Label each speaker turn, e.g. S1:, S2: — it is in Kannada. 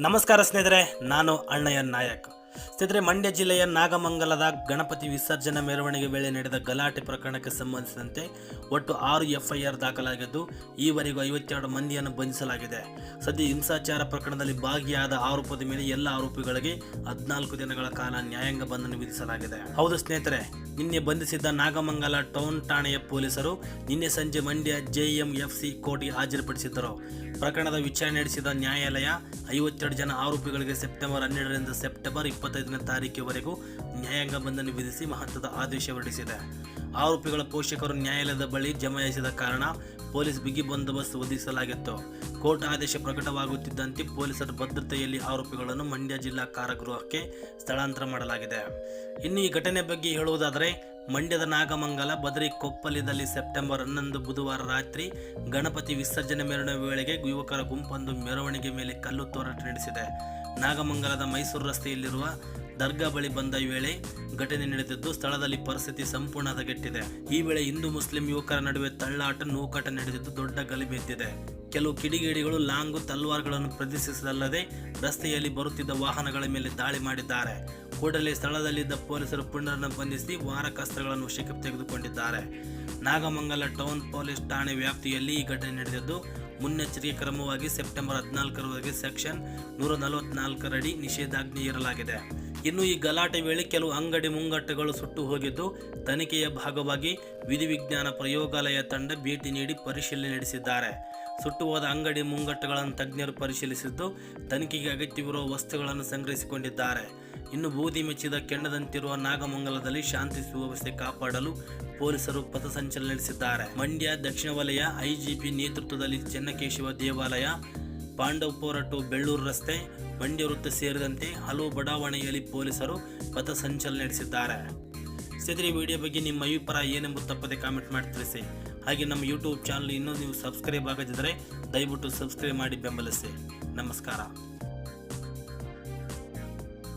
S1: ನಮಸ್ಕಾರ ಸ್ನೇಹಿತರೆ ನಾನು ಅಣ್ಣಯ್ಯ ನಾಯಕ್. ಸ್ನೇಹಿತರೆ ಮಂಡ್ಯ ಜಿಲ್ಲೆಯ ನಾಗಮಂಗಲದ ಗಣಪತಿ ವಿಸರ್ಜನಾ ಮೆರವಣಿಗೆ ವೇಳೆ ನಡೆದ ಗಲಾಟೆ ಪ್ರಕರಣಕ್ಕೆ ಸಂಬಂಧಿಸಿದಂತೆ ಒಟ್ಟು ಆರು ಎಫ್ಐಆರ್ ದಾಖಲಾಗಿದ್ದು, ಈವರೆಗೂ ಐವತ್ತೆರಡು ಮಂದಿಯನ್ನು ಬಂಧಿಸಲಾಗಿದೆ. ಸದ್ಯ ಹಿಂಸಾಚಾರ ಪ್ರಕರಣದಲ್ಲಿ ಭಾಗಿಯಾದ ಆರೋಪದ ಮೇಲೆ ಎಲ್ಲ ಆರೋಪಿಗಳಿಗೆ ಹದಿನಾಲ್ಕು ದಿನಗಳ ಕಾಲ ನ್ಯಾಯಾಂಗ ಬಂಧನ ವಿಧಿಸಲಾಗಿದೆ. ಹೌದು ಸ್ನೇಹಿತರೆ, ನಿನ್ನೆ ಬಂಧಿಸಿದ್ದ ನಾಗಮಂಗಲ ಟೌನ್ ಠಾಣೆಯ ಪೊಲೀಸರು ನಿನ್ನೆ ಸಂಜೆ ಮಂಡ್ಯ ಜೆಎಂಎಫ್ಸಿ ಕೋರ್ಟ್ಗೆ ಹಾಜರುಪಡಿಸಿದ್ದರು. ಪ್ರಕರಣದ ವಿಚಾರಣೆ ನಡೆಸಿದ ನ್ಯಾಯಾಲಯ ಐವತ್ತೆರಡು ಜನ ಆರೋಪಿಗಳಿಗೆ ಸೆಪ್ಟೆಂಬರ್ ಹನ್ನೆರಡರಿಂದ ಸೆಪ್ಟೆಂಬರ್ ಇಪ್ಪತ್ತೈದನೇ ತಾರೀಕಿನವರೆಗೂ ನ್ಯಾಯಾಂಗ ಬಂಧನ ವಿಧಿಸಿ ಮಹತ್ವದ ಆದೇಶ ಹೊರಡಿಸಿದೆ. ಆರೋಪಿಗಳ ಪೋಷಕರು ನ್ಯಾಯಾಲಯದ ಬಳಿ ಜಮಾಯಿಸಿದ ಕಾರಣ ಪೊಲೀಸ್ ಬಿಗಿ ಬಂದೋಬಸ್ತ್ ಒದಗಿಸಲಾಗಿತ್ತು. ಕೋರ್ಟ್ ಆದೇಶ ಪ್ರಕಟವಾಗುತ್ತಿದ್ದಂತೆ ಪೊಲೀಸರ ಭದ್ರತೆಯಲ್ಲಿ ಆರೋಪಿಗಳನ್ನು ಮಂಡ್ಯ ಜಿಲ್ಲಾ ಕಾರಾಗೃಹಕ್ಕೆ ಸ್ಥಳಾಂತರ ಮಾಡಲಾಗಿದೆ. ಇನ್ನು ಈ ಘಟನೆ ಬಗ್ಗೆ ಹೇಳುವುದಾದರೆ, ಮಂಡ್ಯದ ನಾಗಮಂಗಲ ಬದರಿ ಕೊಪ್ಪಲಿದಲ್ಲಿ ಸೆಪ್ಟೆಂಬರ್ ಹನ್ನೊಂದು ಬುಧವಾರ ರಾತ್ರಿ ಗಣಪತಿ ವಿಸರ್ಜನೆ ಮೆರವಣಿಗೆ ವೇಳೆಗೆ ಯುವಕರ ಗುಂಪೊಂದು ಮೆರವಣಿಗೆ ಮೇಲೆ ಕಲ್ಲು ತೋರಾಟ ನಡೆಸಿದೆ. ನಾಗಮಂಗಲದ ಮೈಸೂರು ರಸ್ತೆಯಲ್ಲಿರುವ ದರ್ಗಾ ಬಳಿ ಬಂದ ವೇಳೆ ಘಟನೆ ನಡೆದಿದ್ದು ಸ್ಥಳದಲ್ಲಿ ಪರಿಸ್ಥಿತಿ ಸಂಪೂರ್ಣ ಹದಗೆಟ್ಟಿದೆ ಈ ವೇಳೆ ಹಿಂದೂ ಮುಸ್ಲಿಂ ಯುವಕರ ನಡುವೆ ತಳ್ಳಾಟ, ನೂಕಾಟ ನಡೆದಿದ್ದು ದೊಡ್ಡ ಗಲಿಬೆದ್ದಿದೆ ಕೆಲವು ಕಿಡಿಗೇಡಿಗಳು ಲಾಂಗು ತಲ್ವಾರ್ಗಳನ್ನು ಪ್ರದರ್ಶಿಸದಲ್ಲದೆ ರಸ್ತೆಯಲ್ಲಿ ಬರುತ್ತಿದ್ದ ವಾಹನಗಳ ಮೇಲೆ ದಾಳಿ ಮಾಡಿದ್ದಾರೆ. ಕೂಡಲೇ ಸ್ಥಳದಲ್ಲಿದ್ದ ಪೊಲೀಸರು ಪುನರನ್ನು ಬಂಧಿಸಿ ವಾರಕಾಸ್ತ್ರಗಳನ್ನು ವಶಕ್ಕೆ ತೆಗೆದುಕೊಂಡಿದ್ದಾರೆ. ನಾಗಮಂಗಲ ಟೌನ್ ಪೊಲೀಸ್ ಠಾಣೆ ವ್ಯಾಪ್ತಿಯಲ್ಲಿ ಈ ಘಟನೆ ನಡೆದಿದ್ದು ಮುನ್ನೆಚ್ಚರಿಕೆ ಕ್ರಮವಾಗಿ ಸೆಪ್ಟೆಂಬರ್ ಹದಿನಾಲ್ಕರವರೆಗೆ ಸೆಕ್ಷನ್ ನೂರ ನಲವತ್ನಾಲ್ಕರಡಿ ನಿಷೇಧಾಜ್ಞೆ ಇರಲಾಗಿದೆ ಇನ್ನು ಈ ಗಲಾಟೆ ವೇಳೆ ಕೆಲವು ಅಂಗಡಿ ಮುಂಗಟ್ಟುಗಳು ಸುಟ್ಟು ಹೋಗಿದ್ದು, ತನಿಖೆಯ ಭಾಗವಾಗಿ ವಿಧಿವಿಜ್ಞಾನ ಪ್ರಯೋಗಾಲಯ ತಂಡ ಭೇಟಿ ನೀಡಿ ಪರಿಶೀಲನೆ ನಡೆಸಿದ್ದಾರೆ. ಸುಟ್ಟು ಹೋದ ಅಂಗಡಿ ಮುಂಗಟ್ಟುಗಳನ್ನು ತಜ್ಞರು ಪರಿಶೀಲಿಸಿದ್ದು, ತನಿಖೆಗೆ ಅಗತ್ಯವಿರುವ ವಸ್ತುಗಳನ್ನು ಸಂಗ್ರಹಿಸಿಕೊಂಡಿದ್ದಾರೆ. ಇನ್ನು ಬೂದಿ ಮೆಚ್ಚಿದ ಕೆಂಡದಂತಿರುವ ನಾಗಮಂಗಲದಲ್ಲಿ ಶಾಂತಿ ಸುವ್ಯವಸ್ಥೆ ಕಾಪಾಡಲು ಪೊಲೀಸರು ಪಥಸಂಚಲನ ನಡೆಸಿದ್ದಾರೆ. ಮಂಡ್ಯ, ದಕ್ಷಿಣ ವಲಯ, ಐಜಿಪಿ ನೇತೃತ್ವದಲ್ಲಿ ಚೆನ್ನಕೇಶವ ದೇವಾಲಯ ಪಾಂಡವಪುರ ಟು ಬೆಳ್ಳೂರು ರಸ್ತೆ ಮಂಡ್ಯ ವೃತ್ತ ಸೇರಿದಂತೆ ಹಲವು ಬಡಾವಣೆಯಲ್ಲಿ ಪೊಲೀಸರು ಪಥಸಂಚಲನ ನಡೆಸಿದ್ದಾರೆ. ಸ್ನೇಹಿತರೆ ವಿಡಿಯೋ ಬಗ್ಗೆ ನಿಮ್ಮ ಅಭಿಪ್ರಾಯ ಏನೆಂಬುದು ತಪ್ಪದೆ ಕಾಮೆಂಟ್ ಮಾಡಿ ತಿಳಿಸಿ. ಹಾಗೆ ನಮ್ಮ ಯೂಟ್ಯೂಬ್ ಚಾನಲ್ ಇನ್ನೂ ನೀವು ಸಬ್ಸ್ಕ್ರೈಬ್ ಆಗದಿದ್ದರೆ ದಯವಿಟ್ಟು ಸಬ್ಸ್ಕ್ರೈಬ್ ಮಾಡಿ ಬೆಂಬಲಿಸಿ. ನಮಸ್ಕಾರ.